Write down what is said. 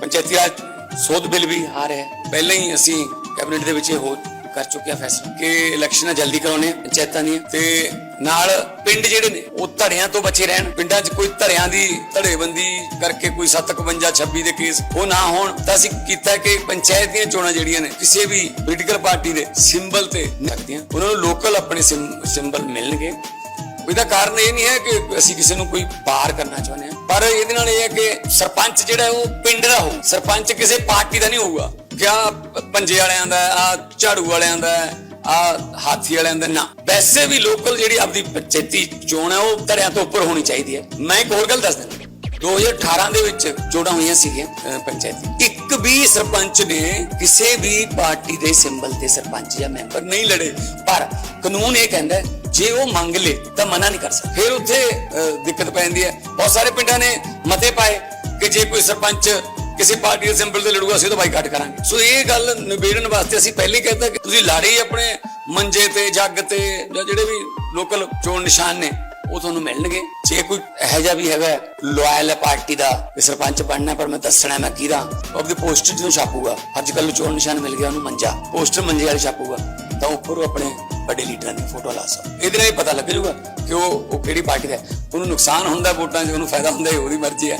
ਪੰਚਾਇਤੀ ਰਾਜ ਸੋਧ ਬਿੱਲ ਵੀ ਆ ਰਿਹਾ ਹੈ। ਪਹਿਲਾਂ ਹੀ ਅਸੀਂ ਕੈਬਨਿਟ ਦੇ ਵਿੱਚ ਇਹ ਹੋ ਕਰ ਚੁੱਕਿਆ ਫੈਸਲਾ ਕਿ ਇਲੈਕਸ਼ਨਾਂ ਜਲਦੀ ਕਰਾਉਣੇ ਪੰਚਾਇਤਾਂ ਦੀਆਂ ਤੇ ਨਾਲ ਪਿੰਡ ਜਿਹੜੇ ਨੇ, ਉਹ ਧੜਿਆਂ ਤੋਂ ਬਚੇ ਰਹਿਣ। ਪਿੰਡਾਂ 'ਚ ਕੋਈ ਧੜਿਆਂ ਦੀ ਧੜੇਬੰਦੀ ਕਰਕੇ ਕੋਈ 751 26 ਦੇ ਕੇਸ ਉਹ ਨਾ ਹੋਣ ਤਾਂ ਅਸੀਂ ਕੀਤਾ ਕਿ ਪੰਚਾਇਤ ਦੀਆਂ ਚੋਣਾਂ ਜਿਹੜੀਆਂ ਨੇ, ਕਿਸੇ ਵੀ ਪੋਲੀਟੀਕਲ ਪਾਰਟੀ ਦੇ ਸਿੰਬਲ ਤੇ ਲੱਗਦੀਆਂ। ਉਹਨਾਂ ਨੂੰ ਲੋਕਲ ਆਪਣੇ ਸਿੰਬਲ ਮਿਲਣਗੇ। ਇਹਦਾ ਕਾਰਨ ਇਹ ਨਹੀਂ ਹੈ ਕਿ ਅਸੀਂ ਕਿਸੇ ਨੂੰ ਕੋਈ ਪਾਰ ਕਰਨਾ ਚਾਹੁੰਦੇ ਹਾਂ। ਪਰ ਇਹਦੇ ਨਾਲ ਇਹ ਹੈ ਕਿ ਸਰਪੰਚ ਜਿਹੜਾ ਉਹ ਪਿੰਡ ਦਾ ਹੋ ਸਰਪੰਚ ਕਿਸੇ ਪਾਰਟੀ ਦਾ ਨਹੀਂ ਹੋਊਗਾ। ਕਿਆ ਪੰਜੇ ਵਾਲਿਆਂ ਦਾ, ਆ ਝਾੜੂ ਵਾਲਿਆਂ ਦਾ, ਆ ਹਾਥੀ ਵਾਲਿਆਂ ਦਾ ਨਾ। ਵੈਸੇ ਵੀ ਲੋਕਲ ਜਿਹੜੀ ਆਪਦੀ ਪੰਚਾਇਤੀ ਚੋਣ ਹੈ, ਉਹ ਧੜਿਆਂ ਤੋਂ ਉੱਪਰ ਹੋਣੀ ਚਾਹੀਦੀ ਹੈ। ਮੈਂ ਇੱਕ ਹੋਰ ਗੱਲ ਦੱਸ ਦਿੰਦਾ। 2018 ਦੇ ਵਿੱਚ ਚੋਣਾਂ ਹੋਈਆਂ ਸੀਗੀਆਂ ਪੰਚਾਇਤੀ। ਇੱਕ ਵੀ ਸਰਪੰਚ ਨੇ ਕਿਸੇ ਵੀ ਪਾਰਟੀ ਦੇ ਸਿੰਬਲ ਤੇ ਸਰਪੰਚ ਜਾਂ ਮੈਂਬਰ ਨਹੀਂ ਲੜੇ। ਪਰ ਕਾਨੂੰਨ ਇਹ ਕਹਿੰਦਾ ਜੇ ਉਹ ਮੰਗ ਲੇ ਤਾਂ ਮਨਾ ਨਹੀਂ ਕਰ ਸਕਦਾ। ਫਿਰ ਉੱਥੇ ਦਿੱਕਤ ਪੈਂਦੀ ਹੈ। ਬਹੁਤ ਸਾਰੇ ਪਿੰਡਾਂ ਨੇ ਮਤੇ ਪਾਏ ਕਿ ਜੇ ਕੋਈ ਸਰਪੰਚ ਕਿਸੇ ਪਾਰਟੀ ਦੇ ਸਿੰਬਲ ਤੇ ਲੜੂਗਾ, ਅਸੀਂ ਉਹਦਾ ਬਾਈਕਾਟ ਕਰਾਂਗੇ। ਸੋ ਇਹ ਗੱਲ ਨਿਬੇੜਨ ਵਾਸਤੇ ਅਸੀਂ ਪਹਿਲੇ ਕਹਿੰਦਾ ਕਿ ਤੁਸੀਂ ਲਾੜੇ ਆਪਣੇ ਮੰਜੇ ਤੇ, ਜੱਗ ਤੇ ਜਾਂ ਜਿਹੜੇ ਵੀ ਲੋਕਲ ਚੋਣ ਨਿਸ਼ਾਨ ਨੇ, ਉਹ ਤੁਹਾਨੂੰ ਮਿਲਣਗੇ। ਜੇ ਕੋਈ ਇਹੋ ਜਿਹਾ ਵੀ ਹੈਗਾ ਲਾਇਲ ਹੈ ਪਾਰਟੀ ਦਾ ਸਰਪੰਚ ਬਣਨਾ ਪਰ ਮੈਂ ਦੱਸਣਾ, ਮੈਂ ਕਿਹਦਾ ਉਹ ਆਪਦੇ ਪੋਸਟਰ ਜਦੋਂ ਛਾਪੂਗਾ, ਅੱਜ ਕੱਲ ਚੋਣ ਨਿਸ਼ਾਨ ਮਿਲ ਗਿਆ ਉਹਨੂੰ ਮੰਜਾ ਪੋਸਟਰ ਮੰਜੇ ਵਾਲੇ ਛਾਪੂਗਾ, ਤਾਂ ਉੱਪਰ ਉਹ ਆਪਣੇ ਵੱਡੇ ਲੀਡਰਾਂ ਦੀ ਫੋਟੋ ਲਾ ਸਕਦਾ ਇਹਦੇ ਨਾਲ ਹੀ ਪਤਾ ਲੱਗ ਜਾਊਗਾ ਕਿ ਉਹ ਉਹ ਕਿਹੜੀ ਪਾਰਟੀ ਦਾ ਹੈ। ਉਹਨੂੰ ਨੁਕਸਾਨ ਹੁੰਦਾ ਵੋਟਾਂ 'ਚ, ਉਹਨੂੰ ਫਾਇਦਾ ਹੁੰਦਾ ਇਹ ਉਹਦੀ ਮਰਜ਼ੀ ਹੈ